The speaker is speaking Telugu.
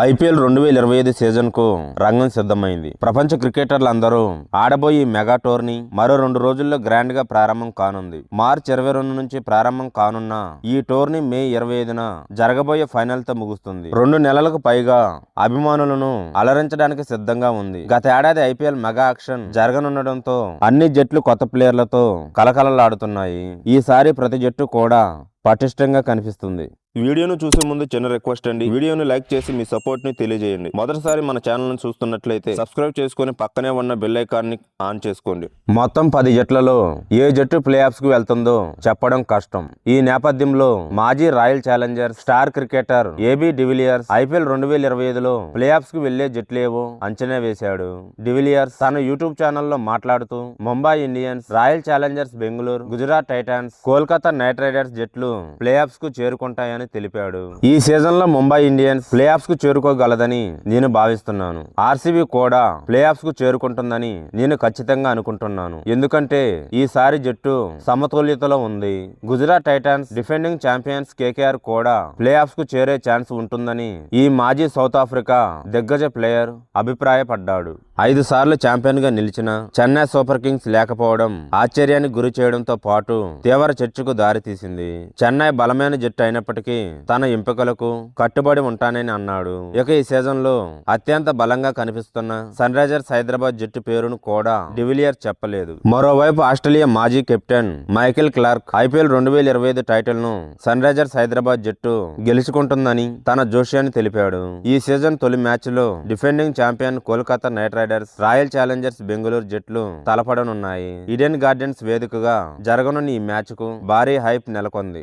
ఐపీఎల్ రెండు వేల ఇరవై ఐదు సీజన్కు రంగం సిద్ధమైంది. ప్రపంచ క్రికెటర్లు అందరూ ఆడబోయే మెగా టోర్నీ మరో రెండు రోజుల్లో గ్రాండ్గా ప్రారంభం కానుంది. మార్చ్ ఇరవై రెండు నుంచి ప్రారంభం కానున్న ఈ టోర్నీ మే ఇరవై ఐదున జరగబోయే ఫైనల్తో ముగుస్తుంది. రెండు నెలలకు పైగా అభిమానులను అలరించడానికి సిద్ధంగా ఉంది. గత ఏడాది ఐపీఎల్ మెగా యాక్షన్ జరగనుండడంతో అన్ని జట్లు కొత్త ప్లేయర్లతో కలకలలాడుతున్నాయి. ఈసారి ప్రతి జట్టు కూడా పటిష్టంగా కనిపిస్తుంది. వీడియోను చూసే ముందు చిన్న రిక్వెస్ట్ అండి. వీడియోను లైక్ చేసి మీ సపోర్ట్ని తెలియజేయండి. మొదటిసారి మన ఛానల్ని చూస్తున్నట్లయితే సబ్స్క్రైబ్ చేసుకుని పక్కనే ఉన్న బెల్ని ఆన్ చేసుకోండి. మొత్తం పది జట్లలో ఏ జట్టు ప్లే ఆఫ్స్కు వెళ్తుందో చెప్పడం కష్టం. ఈ నేపథ్యంలో మాజీ Royal Challenger star cricketer AB de Villiers IPL రెండు వేల ఇరవై ఐదులో ప్లే ఆఫ్స్కు వెళ్ళే జట్లేవో అంచనా వేశాడు. డివిలియర్స్ తన యూట్యూబ్ ఛానల్లో మాట్లాడుతూ Mumbai Indians Royal Challengers Bengaluru Gujarat Titans Kolkata Knight Riders జట్లు ప్లే ఆఫ్స్కు చేరుకుంటాయని తెలిపాడు. ఈ సీజన్లో ముంబై ఇండియన్స్ ప్లే ఆఫ్స్కు చేరుకోగలదని నేను భావిస్తున్నాను. ఆర్సీబీ కూడా ప్లే ఆఫ్స్కు చేరుకుంటుందని నేను ఖచ్చితంగా అనుకుంటున్నాను. ఎందుకంటే ఈసారి జట్టు సమతుల్యతలో ఉంది. Gujarat Titans defending champions KKR కూడా ప్లే ఆఫ్స్కు చేరే ఛాన్స్ ఉంటుందని ఈ మాజీ సౌత్ ఆఫ్రికా దిగ్గజ ప్లేయర్ అభిప్రాయపడ్డాడు. ఐదు సార్లు ఛాంపియన్గా నిలిచిన చెన్నై సూపర్ కింగ్స్ లేకపోవడం ఆశ్చర్యానికి గురి చేయడంతో పాటు తీవ్ర చర్చకు దారితీసింది చెన్నై బలమైన జట్టు అయినప్పటికీ తన ఎంపికలకు కట్టుబడి ఉంటానని అన్నాడు. ఇక ఈ సీజన్లో అత్యంత బలంగా కనిపిస్తున్న సన్ రైజర్స్ హైదరాబాద్ జట్టు పేరును కూడా డివిలియర్ చెప్పలేదు. మరోవైపు ఆస్ట్రేలియా మాజీ కెప్టెన్ మైకేల్ క్లార్క్ ఐపీఎల్ రెండు వేల ఇరవై ఐదు టైటిల్ను సన్ రైజర్స్ హైదరాబాద్ జట్టు గెలుచుకుంటుందని తన జోష్యాన్ని తెలిపాడు. ఈ సీజన్ తొలి మ్యాచ్లో defending champion Kolkata Knight Riders Royal Challengers Bengaluru జట్లు తలపడనున్నాయి. ఈడెన్ గార్డెన్స్ వేదికగా జరగనున్న ఈ మ్యాచ్కు భారీ హైప్ నెలకొంది.